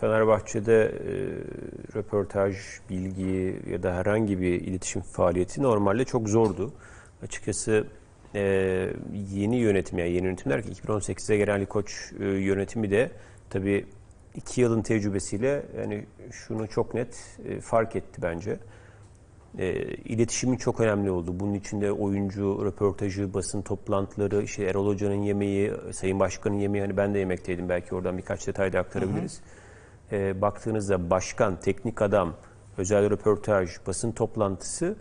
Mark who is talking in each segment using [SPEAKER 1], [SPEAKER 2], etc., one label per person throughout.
[SPEAKER 1] Fenerbahçe'de e, röportaj, bilgi ya da herhangi bir iletişim faaliyeti normalde çok zordu. Açıkçası e, yeni yönetim yani yeni yönetim derken 2018'de gelen Ali Koç e, yönetimi de tabii iki yılın tecrübesiyle yani şunu çok net e, fark etti bence. E, iletişimin çok önemli oldu. Bunun içinde oyuncu, röportajı, basın toplantıları, işte Erol Hoca'nın yemeği, Sayın Başkan'ın yemeği, hani ben de yemekteydim belki oradan birkaç detay da aktarabiliriz. E, baktığınızda başkan, teknik adam, özel röportaj, basın toplantısı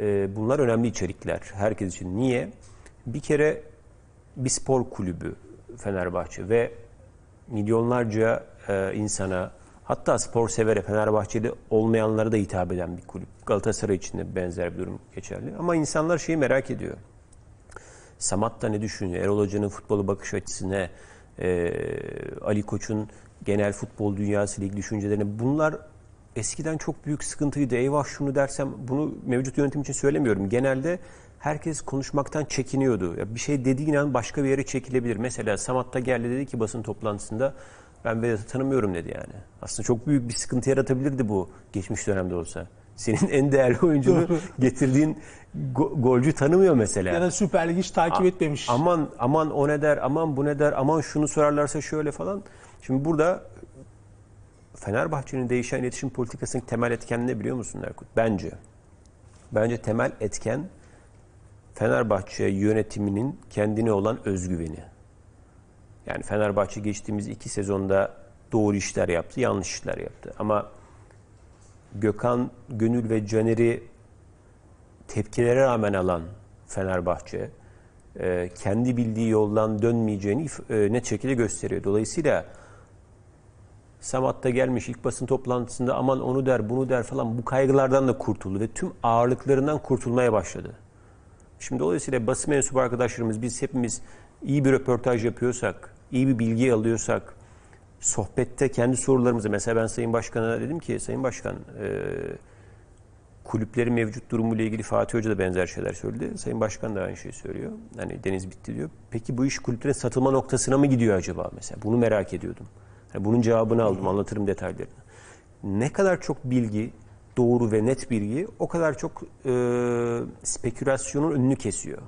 [SPEAKER 1] e, bunlar önemli içerikler herkes için. Niye? Bir kere bir spor kulübü Fenerbahçe ve milyonlarca e, insana hatta spor severe Fenerbahçe'de olmayanlara da hitap eden bir kulüp. Galatasaray için de benzer bir durum geçerli. Ama insanlar şeyi merak ediyor. Samat da ne düşünüyor? Erol Hoca'nın futbolu bakış açısına, e, Ali Koç'un genel futbol dünyası ilgili düşüncelerine bunlar eskiden çok büyük sıkıntıydı. Eyvah şunu dersem bunu mevcut yönetim için söylemiyorum. Genelde herkes konuşmaktan çekiniyordu. Ya bir şey dediğin an başka bir yere çekilebilir. Mesela Samat da geldi dedi ki basın toplantısında ben Vedat'ı tanımıyorum dedi yani. Aslında çok büyük bir sıkıntı yaratabilirdi bu geçmiş dönemde olsa. Senin en değerli oyuncunu getirdiğin go- golcü tanımıyor mesela.
[SPEAKER 2] Ya da Süper Lig hiç takip etmemiş.
[SPEAKER 1] Aman aman o ne der, aman bu ne der, aman şunu sorarlarsa şöyle falan. Şimdi burada Fenerbahçe'nin değişen iletişim politikasının temel etken ne biliyor musun Erkut? Bence. Bence temel etken Fenerbahçe yönetiminin kendine olan özgüveni. Yani Fenerbahçe geçtiğimiz iki sezonda doğru işler yaptı, yanlış işler yaptı. Ama Gökhan, Gönül ve Caner'i tepkilere rağmen alan Fenerbahçe e, kendi bildiği yoldan dönmeyeceğini e, net şekilde gösteriyor. Dolayısıyla Samat da gelmiş ilk basın toplantısında aman onu der bunu der falan bu kaygılardan da kurtuldu ve tüm ağırlıklarından kurtulmaya başladı. Şimdi dolayısıyla basın mensubu arkadaşlarımız biz hepimiz iyi bir röportaj yapıyorsak, iyi bir bilgi alıyorsak, sohbette kendi sorularımızı mesela ben Sayın Başkan'a dedim ki Sayın Başkan e, kulüplerin mevcut durumuyla ilgili Fatih Hoca da benzer şeyler söyledi. Sayın Başkan da aynı şeyi söylüyor. Hani deniz bitti diyor. Peki bu iş kulüplerin satılma noktasına mı gidiyor acaba mesela? Bunu merak ediyordum. Yani bunun cevabını aldım. Anlatırım detaylarını. Ne kadar çok bilgi, doğru ve net bilgi o kadar çok e, spekülasyonun önünü kesiyor.